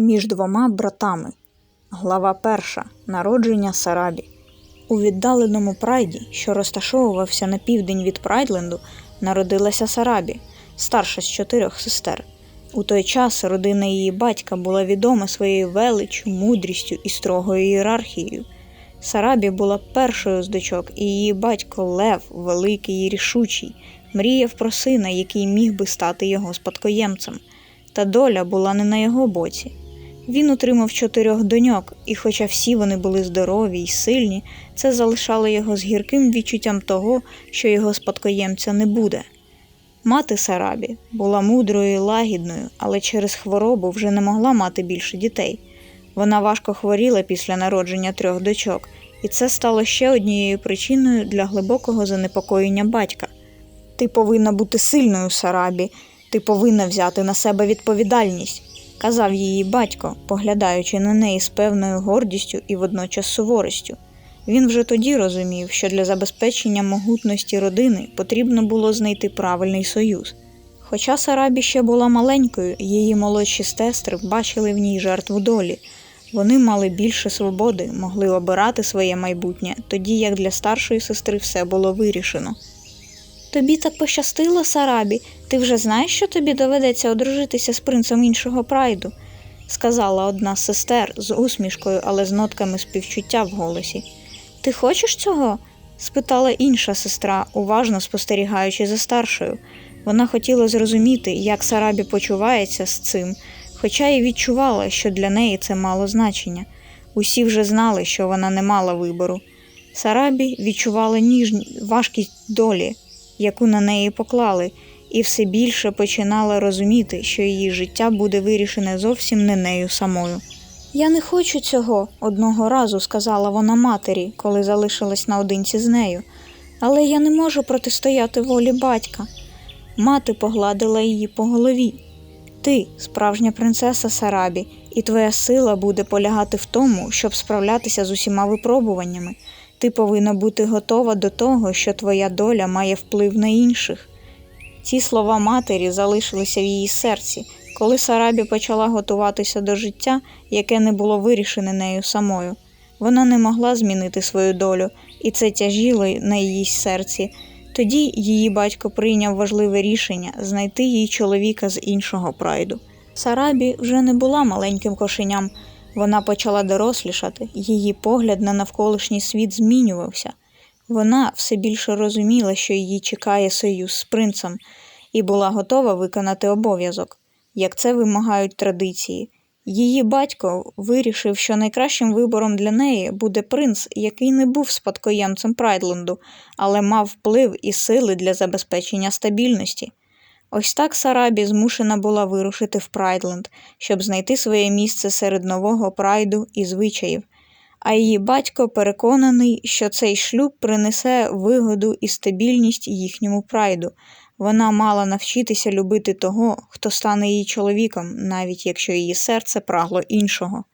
Між двома братами. Глава перша. Народження Сарабі. У віддаленому прайді, що розташовувався на південь від Прайдленду, народилася Сарабі, старша з чотирьох сестер. У той час родина її батька була відома своєю величчю, мудрістю і строгою ієрархією. Сарабі була першою з дочок, і її батько Лев, великий і рішучий, мріяв про сина, який міг би стати його спадкоємцем. Та доля була не на його боці. Він утримав чотирьох доньок, і, хоча всі вони були здорові й сильні, це залишало його з гірким відчуттям того, що його спадкоємця не буде. Мати Сарабі була мудрою і лагідною, але через хворобу вже не могла мати більше дітей. Вона важко хворіла після народження трьох дочок, і це стало ще однією причиною для глибокого занепокоєння батька. Ти повинна бути сильною, Сарабі, ти повинна взяти на себе відповідальність, казав її батько, поглядаючи на неї з певною гордістю і водночас суворістю. Він вже тоді розумів, що для забезпечення могутності родини потрібно було знайти правильний союз. Хоча Сарабі ще була маленькою, її молодші сестри бачили в ній жертву долі. Вони мали більше свободи, могли обирати своє майбутнє, тоді як для старшої сестри все було вирішено. Тобі так пощастило, Сарабі, ти вже знаєш, що тобі доведеться одружитися з принцем іншого прайду, сказала одна з сестер з усмішкою, але з нотками співчуття в голосі. Ти хочеш цього? спитала інша сестра, уважно спостерігаючи за старшою. Вона хотіла зрозуміти, як Сарабі почувається з цим, хоча й відчувала, що для неї це мало значення. Усі вже знали, що вона не мала вибору. Сарабі відчувала ніжні важкість долі, яку на неї поклали, і все більше починала розуміти, що її життя буде вирішене зовсім не нею самою. Я не хочу цього, одного разу сказала вона матері, коли залишилась наодинці з нею, але я не можу протистояти волі батька. Мати погладила її по голові. Ти справжня принцеса Сарабі, і твоя сила буде полягати в тому, щоб справлятися з усіма випробуваннями. Ти повинна бути готова до того, що твоя доля має вплив на інших. Ці слова матері залишилися в її серці, коли Сарабі почала готуватися до життя, яке не було вирішене нею самою. Вона не могла змінити свою долю, і це тяжіло на її серці. Тоді її батько прийняв важливе рішення знайти їй чоловіка з іншого прайду. Сарабі вже не була маленьким кошеням, вона почала дорослішати, її погляд на навколишній світ змінювався. Вона все більше розуміла, що її чекає союз з принцем, і була готова виконати обов'язок, як це вимагають традиції. Її батько вирішив, що найкращим вибором для неї буде принц, який не був спадкоємцем Прайдленду, але мав вплив і сили для забезпечення стабільності. Ось так Сарабі змушена була вирушити в Прайдленд, щоб знайти своє місце серед нового прайду і звичаїв. А її батько переконаний, що цей шлюб принесе вигоду і стабільність їхньому прайду. Вона мала навчитися любити того, хто стане її чоловіком, навіть якщо її серце прагло іншого.